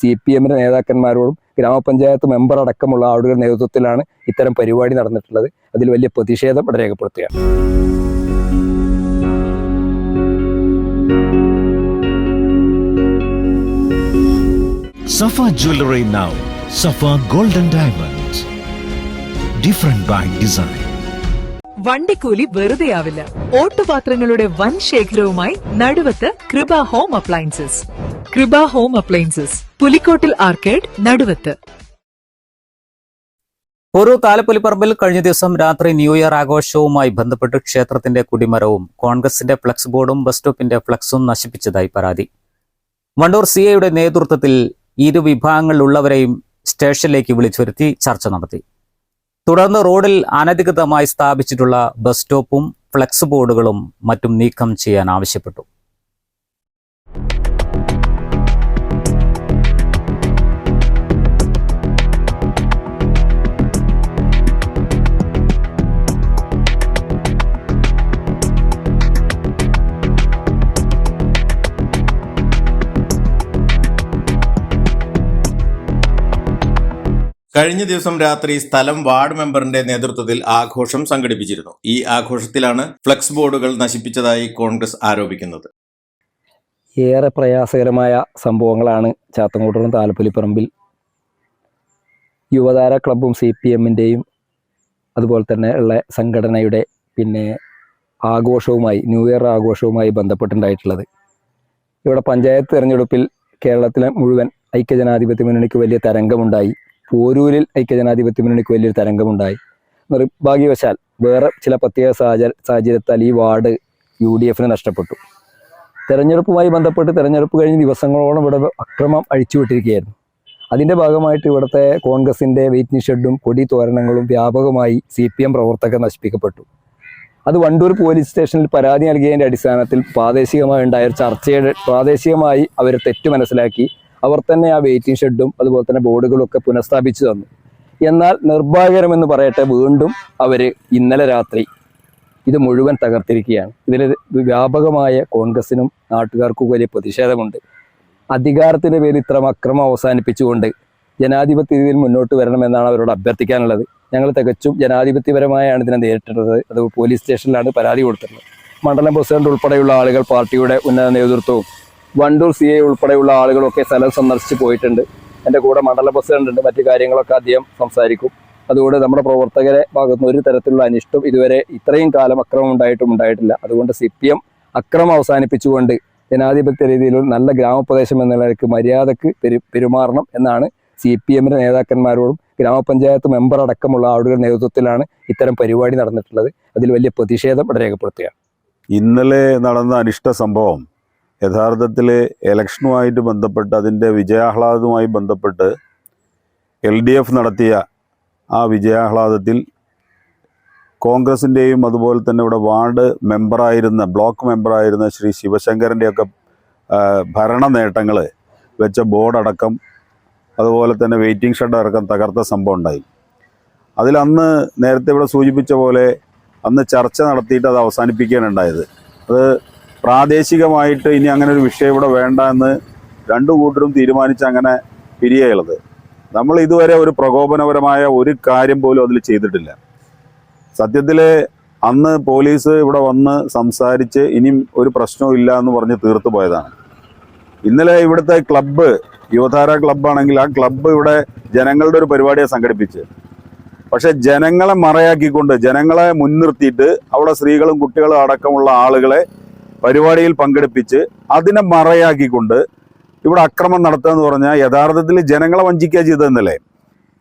C P എമ്മിന്റെ നേതാക്കന്മാരോടും ഗ്രാമപഞ്ചായത്ത് member അടക്കമുള്ള ആളുകളുടെ നേതൃത്വത്തിലാണ് ഇത്തരം പരിപാടി നടന്നിട്ടുള്ളത് അതിൽ വലിയ പ്രതിഷേധം ഇവിടെ രേഖപ്പെടുത്തുകയാണ് Safa Jewelry now. Safa Golden Diamonds. Different by design. വണ്ടിക്കൂലി വെറുതെയാവില്ല ഓട്ടുപാത്രങ്ങളുടെ വൻ ശേഖരവുമായി Naduvath Krupa home appliances Krupa home appliances Pulikkottil arcade Naduvath. ഒരു താലപ്പൊലിപ്പറമ്പിൽ കഴിഞ്ഞ ദിവസം രാത്രി ന്യൂ ഇയർ ആഘോഷവുമായി ബന്ധപ്പെട്ട് ക്ഷേത്രത്തിന്റെ കുടിമരവും കോൺഗ്രസിന്റെ ഫ്ലക്സ് ബോർഡും ബസ് സ്റ്റോപ്പിന്റെ ഫ്ലക്സും നശിപ്പിച്ചതായി പരാതി. വണ്ടൂർ സി ഐയുടെ നേതൃത്വത്തിൽ ഇരു വിഭാഗങ്ങളിലുള്ളവരെയും സ്റ്റേഷനിലേക്ക് വിളിച്ചുവരുത്തി ചർച്ച നടത്തി. തുടർന്ന് റോഡിൽ അനധികൃതമായി സ്ഥാപിച്ചിട്ടുള്ള ബസ് സ്റ്റോപ്പും ഫ്ലക്സ് ബോർഡുകളും മറ്റും നീക്കം ചെയ്യാൻ ആവശ്യപ്പെട്ടു. കഴിഞ്ഞ ദിവസം രാത്രി സ്ഥലം വാർഡ് മെമ്പറിന്റെ നേതൃത്വത്തിൽ ആഘോഷം സംഘടിപ്പിച്ചിരുന്നു. ഈ ആഘോഷത്തിലാണ് ഫ്ലക്സ് ബോർഡുകൾ നശിപ്പിച്ചതായി കോൺഗ്രസ് ആരോപിക്കുന്നത്. ഏറെ പ്രയാസകരമായ സംഭവങ്ങളാണ് ചാത്തങ്കോട്ടും താലപ്പൊലിപ്പറമ്പിൽ യുവതാര ക്ലബും സി പി എമ്മിന്റെയും അതുപോലെ തന്നെ ഉള്ള സംഘടനയുടെ പിന്നെ ആഘോഷവുമായി ന്യൂ ഇയർ ആഘോഷവുമായി ബന്ധപ്പെട്ടുണ്ടായിട്ടുള്ളത്. ഇവിടെ പഞ്ചായത്ത് തിരഞ്ഞെടുപ്പിൽ കേരളത്തിലെ മുഴുവൻ ഐക്യജനാധിപത്യ മുന്നണിക്ക് വലിയ തരംഗമുണ്ടായി. പോരൂരിൽ ഐക്യജനാധിപത്യ മുന്നണിക്ക് വലിയൊരു തരംഗമുണ്ടായി. നിർഭാഗ്യവശാൽ വേറെ ചില പ്രത്യേക സാഹചര്യ സാഹചര്യത്താൽ ഈ വാർഡ് യു ഡി എഫിന് നഷ്ടപ്പെട്ടു. തെരഞ്ഞെടുപ്പുമായി ബന്ധപ്പെട്ട് തെരഞ്ഞെടുപ്പ് കഴിഞ്ഞ ദിവസങ്ങളോളം ഇവിടെ അക്രമം അഴിച്ചുവിട്ടിരിക്കുകയായിരുന്നു. അതിന്റെ ഭാഗമായിട്ട് ഇവിടുത്തെ കോൺഗ്രസിന്റെ വെയിറ്റിംഗ് ഷെഡും കൊടി തോരണങ്ങളും വ്യാപകമായി സി പി എം പ്രവർത്തകർ നശിപ്പിക്കപ്പെട്ടു. അത് വണ്ടൂർ പോലീസ് സ്റ്റേഷനിൽ പരാതി നൽകിയതിന്റെ അടിസ്ഥാനത്തിൽ പ്രാദേശികമായി ഉണ്ടായ ചർച്ചയുടെ പ്രാദേശികമായി അവർ തെറ്റ് മനസ്സിലാക്കി അവർ തന്നെ ആ വെയിറ്റിംഗ് ഷെഡും അതുപോലെ തന്നെ ബോർഡുകളും ഒക്കെ പുനഃസ്ഥാപിച്ചു തന്നു. എന്നാൽ നിർഭാഗ്യകരമെന്ന് പറയട്ടെ വീണ്ടും അവർ ഇന്നലെ രാത്രി ഇത് മുഴുവൻ തകർത്തിരിക്കുകയാണ്. ഇതിൽ വ്യാപകമായ കോൺഗ്രസിനും നാട്ടുകാർക്കും വലിയ പ്രതിഷേധമുണ്ട്. അധികാരത്തിന്റെ പേരിൽ ഇത്തരം അക്രമം അവസാനിപ്പിച്ചുകൊണ്ട് ജനാധിപത്യ രീതിയിൽ മുന്നോട്ട് വരണമെന്നാണ് അവരോട് അഭ്യർത്ഥിക്കാനുള്ളത്. ഞങ്ങൾ തികച്ചും ജനാധിപത്യപരമായാണ് ഇതിനെ നേരിട്ടത്. അത് പോലീസ് സ്റ്റേഷനിലാണ് പരാതി കൊടുത്തിട്ടുള്ളത്. മണ്ഡലം പ്രസിഡന്റ് ഉൾപ്പെടെയുള്ള ആളുകൾ പാർട്ടിയുടെ ഉന്നത നേതൃത്വവും വണ്ടൂർ സി ഐ ഉൾപ്പെടെയുള്ള ആളുകളൊക്കെ സ്ഥലം സന്ദർശിച്ച് പോയിട്ടുണ്ട്. എന്റെ കൂടെ മണ്ഡല പ്രസിഡന്റ് ഉണ്ട് മറ്റു കാര്യങ്ങളൊക്കെ അദ്ദേഹം സംസാരിക്കും. അതുകൊണ്ട് നമ്മുടെ പ്രവർത്തകരെ ഭാഗത്തുനിന്ന് ഒരു തരത്തിലുള്ള അനിഷ്ടം ഇതുവരെ ഇത്രയും കാലം അക്രമം ഉണ്ടായിട്ടും ഉണ്ടായിട്ടില്ല. അതുകൊണ്ട് സി പി എം അക്രമം അവസാനിപ്പിച്ചുകൊണ്ട് ജനാധിപത്യ രീതിയിൽ നല്ല ഗ്രാമപ്രദേശം എന്ന നിലയ്ക്ക് മര്യാദയ്ക്ക് പെരു പെരുമാറണം എന്നാണ് സി പി എമ്മിന്റെ നേതാക്കന്മാരോടും ഗ്രാമപഞ്ചായത്ത് മെമ്പർ അടക്കമുള്ള ആളുകളുടെ നേതൃത്വത്തിലാണ് ഇത്തരം പരിപാടി നടന്നിട്ടുള്ളത്. അതിൽ വലിയ പ്രതിഷേധം രേഖപ്പെടുത്തുകയാണ്. ഇന്നലെ നടന്ന അനിഷ്ട സംഭവം യഥാർത്ഥത്തിൽ ഇലക്ഷനുമായിട്ട് ബന്ധപ്പെട്ട് അതിന്റെ വിജയാഹ്ലാദവുമായി ബന്ധപ്പെട്ട് എൽ ഡി എഫ് നടത്തിയ ആ വിജയാഹ്ലാദത്തിൽ കോൺഗ്രസിന്റെയും അതുപോലെ തന്നെ ഇവിടെ വാർഡ് മെമ്പറായിരുന്ന ബ്ലോക്ക് മെമ്പറായിരുന്ന ശ്രീ ശിവശങ്കരന്റെയൊക്കെ ഭരണ നേട്ടങ്ങൾ വെച്ച ബോർഡടക്കം അതുപോലെ തന്നെ വെയിറ്റിംഗ് ഷെഡ് അടക്കം തകർത്ത സംഭവം ഉണ്ടായി. അതിലന്ന് നേരത്തെ ഇവിടെ സൂചിപ്പിച്ച പോലെ അന്ന് ചർച്ച നടത്തിയിട്ട് അത് അവസാനിപ്പിക്കാനുണ്ടായത് അത് പ്രാദേശികമായിട്ട് ഇനി അങ്ങനെ ഒരു വിഷയം ഇവിടെ വേണ്ട എന്ന് രണ്ടു കൂട്ടരും തീരുമാനിച്ച് അങ്ങനെ പിരിയുള്ളത് നമ്മൾ ഇതുവരെ ഒരു പ്രകോപനപരമായ ഒരു കാര്യം പോലും അതിൽ ചെയ്തിട്ടില്ല. സത്യത്തിൽ അന്ന് പോലീസ് ഇവിടെ വന്ന് സംസാരിച്ച് ഇനിയും ഒരു പ്രശ്നവും ഇല്ല എന്ന് പറഞ്ഞ് തീർത്തു പോയതാണ്. ഇന്നലെ ഇവിടുത്തെ ക്ലബ്ബ് യുവതാര ക്ലബ്ബാണെങ്കിൽ ആ ക്ലബ്ബ് ഇവിടെ ജനങ്ങളുടെ ഒരു പരിപാടിയെ സംഘടിപ്പിച്ച്. പക്ഷെ ജനങ്ങളെ മറയാക്കിക്കൊണ്ട് ജനങ്ങളെ മുൻനിർത്തിയിട്ട് അവിടെ സ്ത്രീകളും കുട്ടികളും അടക്കമുള്ള ആളുകളെ പരിപാടിയിൽ പങ്കെടുപ്പിച്ച് അതിനെ മറയാക്കിക്കൊണ്ട് ഇവിടെ അക്രമം നടത്തുക എന്ന് പറഞ്ഞാൽ യഥാർത്ഥത്തിൽ ജനങ്ങളെ വഞ്ചിക്കുക ചെയ്തതെന്നല്ലേ?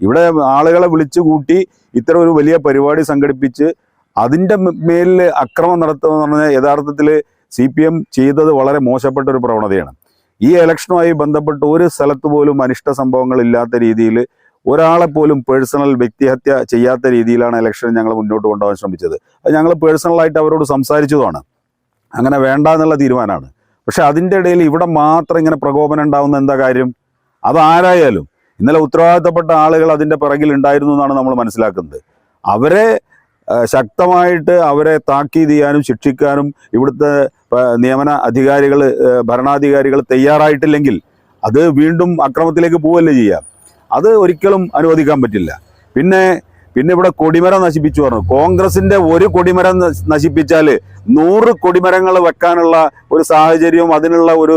ഇവിടെ ആളുകളെ വിളിച്ചു കൂട്ടി ഇത്തരം ഒരു വലിയ പരിപാടി സംഘടിപ്പിച്ച് അതിന്റെ മേലിൽ അക്രമം നടത്തുക എന്ന് പറഞ്ഞാൽ യഥാർത്ഥത്തിൽ സി പി എം ചെയ്തത് വളരെ മോശപ്പെട്ട ഒരു പ്രവണതയാണ്. ഈ ഇലക്ഷനുമായി ബന്ധപ്പെട്ട് ഒരു സ്ഥലത്ത് പോലും അനിഷ്ട സംഭവങ്ങൾ ഇല്ലാത്ത രീതിയിൽ ഒരാളെ പോലും പേഴ്സണൽ വ്യക്തിഹത്യ ചെയ്യാത്ത രീതിയിലാണ് ഇലക്ഷൻ ഞങ്ങൾ മുന്നോട്ട് കൊണ്ടുപോകാൻ ശ്രമിച്ചത്. അത് ഞങ്ങൾ പേഴ്സണലായിട്ട് അവരോട് സംസാരിച്ചതുമാണ്. അങ്ങനെ വേണ്ട എന്നുള്ള തീരുമാനമാണ്. പക്ഷെ അതിന്റെ ഇടയിൽ ഇവിടെ മാത്രം ഇങ്ങനെ പ്രകോപനം ഉണ്ടാവുന്ന എന്താ കാര്യം? അതാരായാലും ഇന്നലെ ഉത്തരവാദിത്തപ്പെട്ട ആളുകൾ അതിന്റെ പിറകിൽ ഉണ്ടായിരുന്നു എന്നാണ് നമ്മൾ മനസ്സിലാക്കുന്നത്. അവരെ ശക്തമായിട്ട് അവരെ താക്കീത് ചെയ്യാനും ശിക്ഷിക്കാനും ഇവിടുത്തെ നിയമന അധികാരികൾ ഭരണാധികാരികൾ തയ്യാറായിട്ടില്ലെങ്കിൽ അത് വീണ്ടും അക്രമത്തിലേക്ക് പോവല്ലേ ചെയ്യാം? അത് ഒരിക്കലും അനുവദിക്കാൻ പറ്റില്ല. പിന്നെ പിന്നെ ഇവിടെ കൊടിമരം നശിപ്പിച്ചു പറഞ്ഞു. കോൺഗ്രസിന്റെ ഒരു കൊടിമരം നശിപ്പിച്ചാൽ നൂറ് കൊടിമരങ്ങൾ വെക്കാനുള്ള ഒരു സാഹചര്യവും അതിനുള്ള ഒരു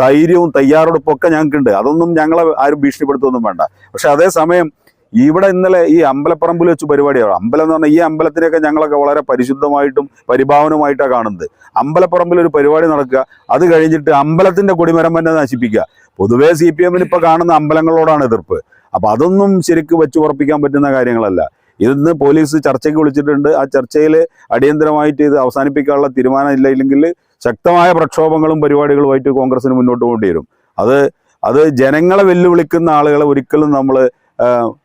ധൈര്യവും തയ്യാറെടുപ്പും ഒക്കെ ഞങ്ങൾക്കുണ്ട്. അതൊന്നും ഞങ്ങളെ ആരും ഭീഷണിപ്പെടുത്തൊന്നും വേണ്ട. പക്ഷെ അതേസമയം ഇവിടെ ഇന്നലെ ഈ അമ്പലപ്പറമ്പിൽ വെച്ച് പരിപാടിയാണ്. അമ്പലം എന്ന് പറഞ്ഞാൽ ഈ അമ്പലത്തിനെയൊക്കെ ഞങ്ങളൊക്കെ വളരെ പരിശുദ്ധമായിട്ടും പരിഭാവനമായിട്ടാണ് കാണുന്നത്. അമ്പലപ്പറമ്പിൽ ഒരു പരിപാടി നടക്കുക. അത് കഴിഞ്ഞിട്ട് അമ്പലത്തിന്റെ കൊടിമരം തന്നെ നശിപ്പിക്കുക. പൊതുവേ സി പി എമ്മിന് ഇപ്പൊ കാണുന്ന അമ്പലങ്ങളോടാണ് എതിർപ്പ്. അപ്പൊ അതൊന്നും ശരിക്ക് വെച്ച് ഉറപ്പിക്കാൻ പറ്റുന്ന കാര്യങ്ങളല്ല. ഇതിന്ന് പോലീസ് ചർച്ചയ്ക്ക് വിളിച്ചിട്ടുണ്ട്. ആ ചർച്ചയിൽ അടിയന്തരമായിട്ട് ഇത് അവസാനിപ്പിക്കാനുള്ള തീരുമാനം ഇല്ല ഇല്ലെങ്കിൽ ശക്തമായ പ്രക്ഷോഭങ്ങളും പരിപാടികളുമായിട്ട് കോൺഗ്രസിന് മുന്നോട്ട് പോകേണ്ടി വരും. അത് അത് ജനങ്ങളെ വെല്ലുവിളിക്കുന്ന ആളുകളെ ഒരിക്കലും നമ്മൾ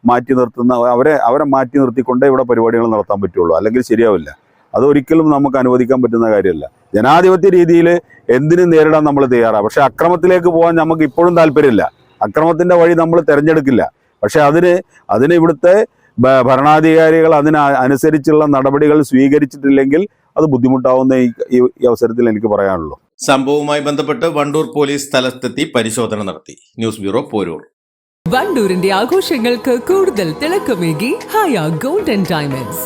മാറ്റി നിർത്തുന്ന അവരെ അവരെ മാറ്റി നിർത്തിക്കൊണ്ടേ ഇവിടെ പരിപാടികൾ നടത്താൻ പറ്റുള്ളൂ. അല്ലെങ്കിൽ ശരിയാവില്ല. അത് ഒരിക്കലും നമുക്ക് അനുവദിക്കാൻ പറ്റുന്ന കാര്യമല്ല. ജനാധിപത്യ രീതിയിൽ എന്തിനും നേരിടാൻ നമ്മൾ തയ്യാറാണ് പക്ഷെ അക്രമത്തിലേക്ക് പോകാൻ നമുക്ക് ഇപ്പോഴും താല്പര്യമില്ല. അക്രമത്തിന്റെ വഴി നമ്മൾ തിരഞ്ഞെടുക്കില്ല. പക്ഷേ അതിന് അതിന് ഇവിടുത്തെ ഭരണാധികാരികൾ അതിന് അനുസരിച്ചുള്ള നടപടികൾ സ്വീകരിച്ചിട്ടില്ലെങ്കിൽ അത് ബുദ്ധിമുട്ടാവുന്ന ഈ അവസരത്തിൽ എനിക്ക് പറയാനുള്ളൂ. സംഭവവുമായി ബന്ധപ്പെട്ട് വണ്ടൂർ പോലീസ് സ്ഥലത്തെത്തി പരിശോധന നടത്തി. News bureau Poroor. വണ്ടൂരിന്റെ ആഘോഷങ്ങൾക്ക് കൂടുതൽ തിളക്കമേകി ഹായ ഗോൾഡൻ ഡയമണ്ട്സ്